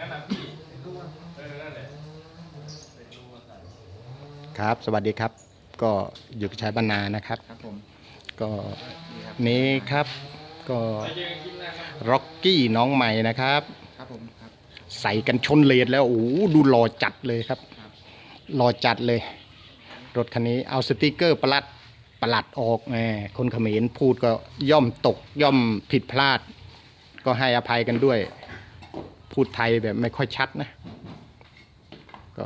นั้นนะพี่เออนั่นแหละเป็นรูมาใส่ครับ สวัสดีครับ ก็อยู่กับชายบรรณานะครับ ครับผม ก็นี่ครับนี้ครับ ก็ไปเจอกันคลิปหน้าครับ ร็อกกี้น้องใหม่นะครับ ครับผมครับ ใส่กันชนเลดแล้วโอ้โหดูหล่อจัดเลยครับครับ หล่อจัดเลย รถคันนี้เอาสติกเกอร์ประหลัดประหลัดออกแหมคนเขมรพูดก็ย่อมตกย่อมผิดพลาด ก็ให้อภัยกันด้วย พูดไทยแบบไม่ค่อยชัดนะ ก็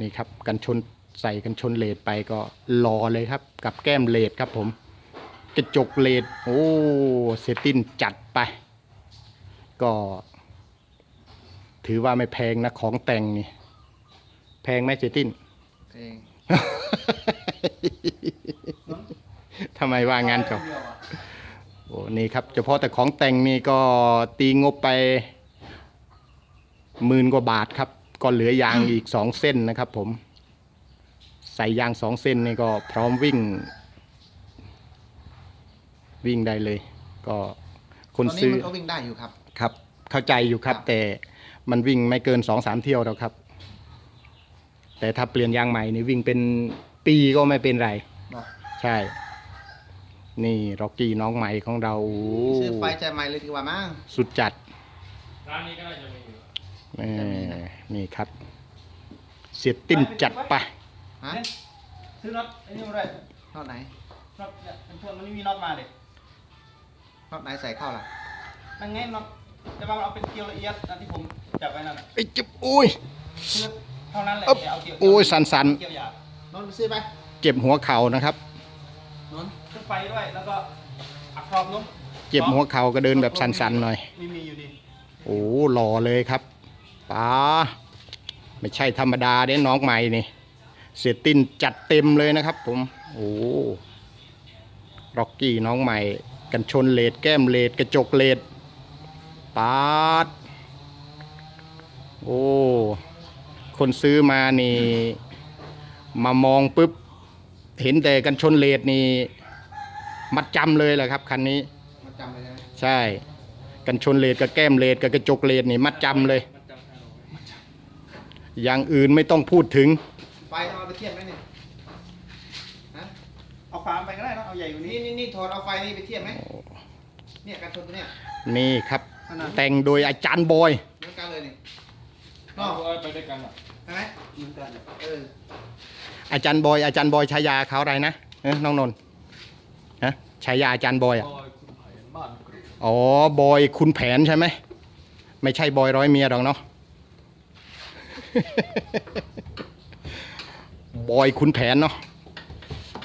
นี่ครับกันชนใส่กันชนเลดไปก็รอเลยครับ กับแก้มเลดครับผมกระจกเลดโอ้เซตินจัดไป ก็ ถือว่าไม่แพงนะของแต่งนี่ แพงไหมเจตินเพลงทำไมว่างั้นจบโอ้นี่ครับเฉพาะแต่ของแต่งนี่ก็ตีงบไป หมื่นกว่าบาทครับ ก็เหลือยางอีกสองเส้นนะครับ ผม ใส่ยางสองเส้นนี่ก็พร้อมวิ่ง วิ่งได้เลย ก็คนตอนนี้ซื้อมันก็วิ่งได้อยู่ครับ ครับ เข้าใจอยู่ครับครับ แต่มันวิ่งไม่เกินสองสามเที่ยวแล้วครับ แต่ถ้าเปลี่ยนยางใหม่นี่วิ่งเป็นปีก็ไม่เป็นไรเนาะใช่ นี่ร็อกกี้น้องใหม่ของเราโอ้ชื่อไฟใจใหม่เลยดีกว่ามั้งสุดจัด ร้านนี้ก็น่าจะมีอยู่แม่จะมี นะนี่ครับ เสียติ้นจัดไปฮะซื้อน็อตไอ้นี่มาด้วยรอบไหนน็อตเนี่ยเป็นพวกมันไม่มีน็อตมาเลยรอบไหนใส่เข้าล่ะนั่นไงน็อตแต่ว่ามันเอาเป็นเกลียวละเอียดนะที่ผมจับไว้นั่นน่ะไอ้จิ๊บอุ้ยคือเท่านั้นแหละอึ๊บอย่าเอาเกลียวโอ้ยสั่นๆเกลียวหยาบนนท์ไปซื้อไปเจ็บหัวเข่านะครับนนท์ขึ้นไฟด้วยแล้วก็อักครอบลงเจ็บหัวเข่าก็เดินแบบสั่นๆหน่อยมีมีอยู่ดีโอ้หล่อเลยครับ ป๋าไม่ใช่ธรรมดาเด้น้องใหม่นี่ เสียตินจัดเต็มเลยนะครับ ผม โอ้ร็อกกี้น้องใหม่ กันชนเลดแก้มเลดกระจกเลดปาด โอ้ คนซื้อมานี่ มามองปุ๊บ เห็นแต่กันชนเลดนี่ มัดจำเลยแหละครับคันนี้มาจำเลยใช่ไหมใช่ กันชนเลดกับแก้มเลดกับกระจกเลดนี่ มัดจำเลย มันจำห้าร้อย อย่างอื่นไม่ต้องพูดถึง ไฟต้องเอาไปเทียบไหมเนี่ยฮะเอาฝาไปก็ได้เนอะเอาใหญ่กว่านี้นี่นี่นี่ถอดเอาไฟนี่ไปเทียบไหมเนี่ยการชนตัวเนี้ยนี่ครับขนาดแต่งโดยอาจารย์บอยเหมือนกันเลยนี่เอาเนาะเอาไปด้วยกันอะใช่ไหมเหมือนกันเอออาจารย์บอยอาจารย์บอยฉายาเขาอะไรนะเอ้ยน้องนนท์ฮะฉายาอาจารย์บอยอะบอยคุณไผ่บ้านกรุอ๋อบอยคุณแผนใช่ไหมไม่ใช่บอยร้อยเมียหรอกเนาะ บอยคุณแผนเนาะ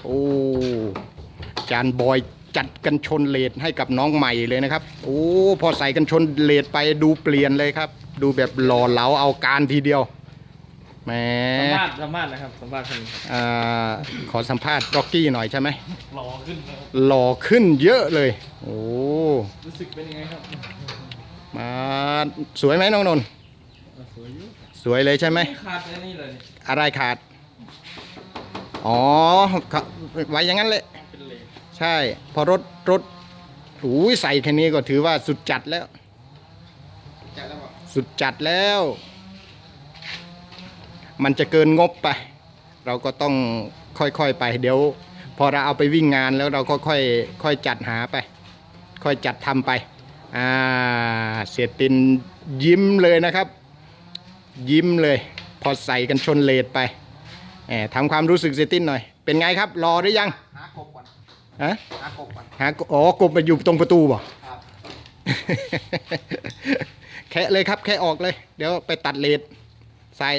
โอ้อาจารย์บอยจัดกันชนเลดให้กับน้องใหม่เลยนะครับ โอ้พอใส่กันชนเลดไปดูเปลี่ยนเลยครับ ดูแบบหล่อเหลาเอาการทีเดียวแหมสัมภาษณ์สัมภาษณ์นะครับสัมภาษณ์คนนี้ครับอ่าขอสัมภาษณ์ร็อกกี้หน่อยใช่ไหมหล่อขึ้นนะครับหล่อขึ้นเยอะเลย โอ้รู้สึกเป็นยังไงครับมาสวยไหมน้องนนท์อะสวยอยู่ สวยเลยใช่ไหมไม่ขาดเลยนี่เลยอะไรขาด อ๋อขาไว้อย่างนั้นเลยเป็นเหล็กใช่ พอรถรถอุ้ยใส่แค่นี้ก็ถือว่าสุดจัดแล้ว จัดแล้วบอกสุดจัดแล้ว มันจะเกินงบไป เราก็ต้องค่อยๆไป เดี๋ยว พอเราเอาไปวิ่งงานแล้วเราก็ค่อยค่อยจัดหาไป ค่อยจัดทำไป อ่า เสียตินยิ้มเลยนะครับ ยิ้มเลย พอใส่กันชนเลดไปแหมทำความรู้สึกเสียตินหน่อย เป็นไงครับ รอหรือยังหากบก่อนฮะหากบก่อนหาอ๋อกบมาอยู่ตรงประตูบ่ครับ แคะเลยครับ แคะออกเลย เดี๋ยวไปตัดเลดใส่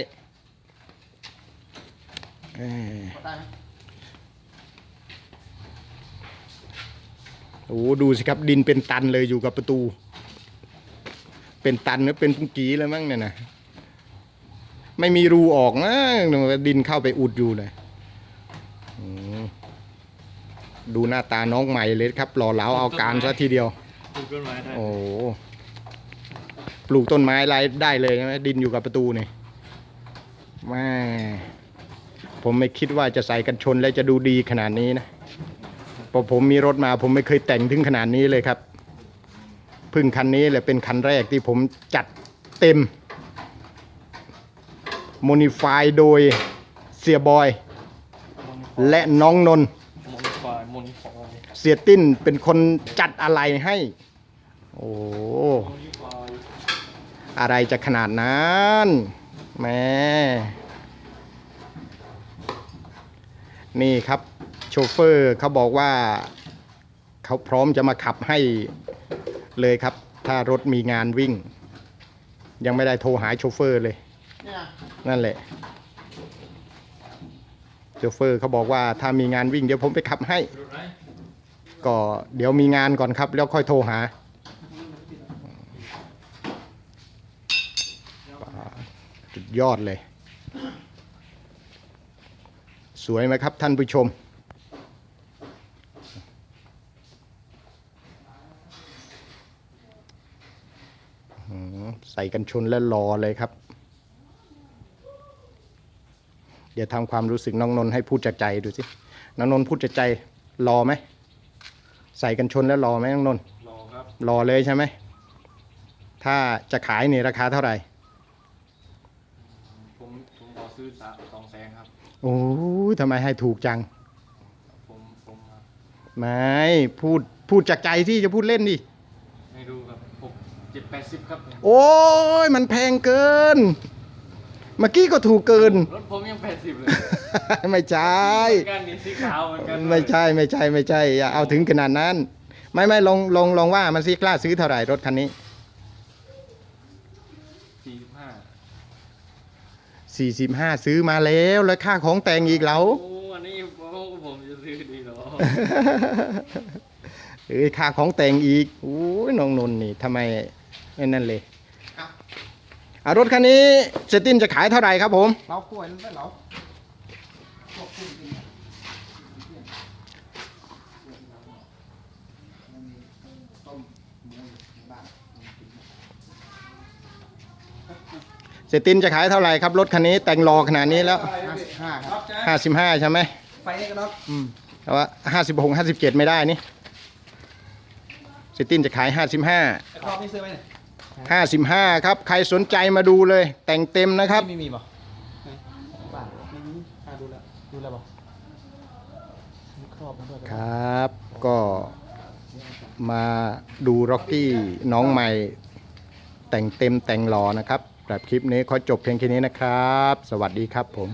เอ้ยกดได้ไหมโอ้ดูสิครับดินเป็นตันเลยอยู่กับประตู เป็นตันหรือเป็นปุงกีแล้วมั้งเนี่ยนะ ไม่มีรูออกนะดินเข้าไปอุดอยู่เลยอืมดูหน้าตาน้องใหม่เลยครับ หล่อเหลาเอาการซะทีเดียว ปลูกต้นไม้ได้โอ้ปลูกต้นไม้ไรได้เลยใช่ไหมดินอยู่กับประตูนี่แม่ผมไม่คิดว่าจะใส่กันชนแล้วจะดูดีขนาดนี้นะพอผมมีรถมาผมไม่เคยแต่งถึงขนาดนี้เลยครับเพึ่งคันนี้แหละเป็นคันแรกที่ผมจัดเต็ม โมนิฟายโดยเสียบอย และน้องนนท์มนฟายมนฟายเสียติ้นเป็นคนจัดอะไรให้ โอ้มนฟายอะไรจะขนาดนั้นแหม่นี่ครับ โชเฟอร์เขาบอกว่า เขาพร้อมจะมาขับให้เลยครับ ถ้ารถมีงานวิ่ง ยังไม่ได้โทรหาโชเฟอร์เลย เนี่ย นั่นแหละโชเฟอร์เขาบอกว่าถ้ามีงานวิ่งเดี๋ยวผมไปขับให้ ก็เดี๋ยวมีงานก่อนครับ แล้วค่อยโทรหาสุดยอดเลย สวยไหมครับท่านผู้ชมใส่กันชนแล้วรอเลยครับ เดี๋ยวทำความรู้สึกน้องนนท์ให้พูดจากใจดูสิน้องนนท์พูดจากใจรอไหมใส่กันชนแล้วรอไหมน้องนนท์รอครับรอเลยใช่ไหมถ้าจะขายนี่ราคาเท่าไหร่ผมผมขอซื้อสามสองแสนครับโอ้ยทำไมให้ถูกจังผมผมมาไม่พูดพูดจากใจที่จะพูดเล่นดิไม่รู้ครับหกเจ็ดแปดสิบครับโอ้ยมันแพงเกิน เมื่อกี้ก็ถูกเกิน รถผมยังแปดสิบเลยไม่ใช่เหมือนกันนี่สีขาวเหมือนกันไม่ใช่ไม่ใช่ไม่ใช่อย่าเอาถึงขนาดนั้น ไม่ไม่ลองลองลองว่ามันสิกล้าซื้อเท่าไหร่รถคันนี้สี่สิบห้า45ซื้อมาแล้วแล้วค่าของแต่งอีกแล้ว โอ้อันนี้ผมผมจะซื้อดีเหรอเอ้ยค่าของแต่งอีกโอ้ยน้องนนท์นี่ทำไมไม่นั่นเลย อะรถคันนี้เซตินจะขายเท่าไหร่ครับผม เราป่วยมันไปเราพวกคุณจริงต้มหมูในบ้านเซตินจะขายเท่าไหร่ครับรถคันนี้แต่งรอขนาดนี้แล้วห้าสิบห้าครับ55ใช่ไหมไฟนี่กันเนาะอืมแต่ว่า56 57ไม่ได้นี่เซตินจะขาย55ไอ้ครอบนี่ซื้อไหมเนี่ย 55ครับ ใครสนใจมาดูเลย แต่งเต็มนะครับ ไม่มีป่ะบ้านไม่มีอ่าดูแล้วดูแล้วป่ะมีครอบมันด้วยครับ ก็มาดูร็อกกี้น้องใหม่ แต่งเต็มแต่งหล่อนะครับแบบคลิปนี้ขอจบเพียงแค่นี้นะครับ สวัสดีครับผม